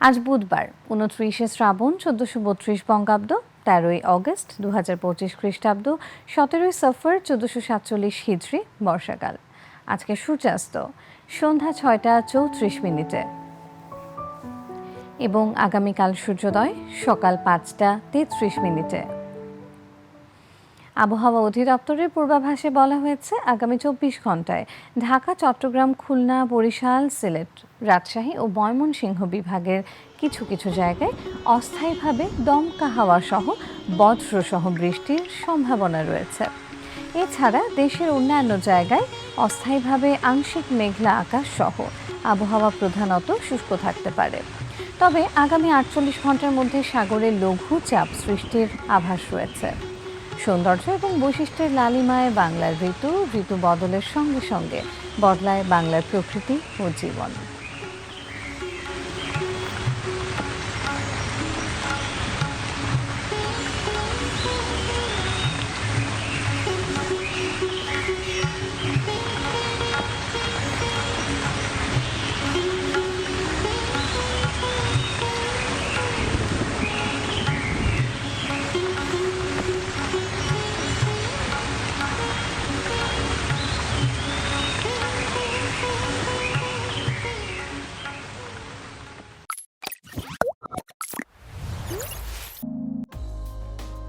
আজ বুধবার, উনত্রিশে শ্রাবণ, চোদ্দশো বত্রিশ বঙ্গাব্দ, তেরোই অগস্ট দু হাজার পঁচিশ খ্রিস্টাব্দ, সতেরোই সফর, চোদ্দশো সাতচল্লিশ হিজড়ি, বর্ষাকাল। আজকে সূর্যাস্ত, সন্ধ্যা ছয়টা চৌত্রিশ মিনিটে। এবং আগামীকাল সূর্যোদয় সকাল পাঁচটা তেত্রিশ মিনিটে। আবহাওয়া অধিদপ্তরের পূর্বাভাসে বলা হয়েছে, আগামী চব্বিশ ঘন্টায় ঢাকা, চট্টগ্রাম, খুলনা, বরিশাল, সিলেট, রাজশাহী ও ময়মনসিংহ বিভাগের কিছু কিছু জায়গায় অস্থায়ীভাবে দমকা হাওয়া সহ বজ্রসহ বৃষ্টির সম্ভাবনা রয়েছে। এছাড়া দেশের অন্যান্য জায়গায় অস্থায়ীভাবে আংশিক মেঘলা আকাশ সহ আবহাওয়া প্রধানত শুষ্ক থাকতে পারে। তবে আগামী আটচল্লিশ ঘণ্টার মধ্যে সাগরে লঘু চাপ সৃষ্টির আভাস রয়েছে। সৌন্দর্য এবং বৈশিষ্ট্যের লালিমায় বাংলার ঋতু ঋতু বদলের সঙ্গে সঙ্গে বদলায় বাংলার প্রকৃতি ও জীবন।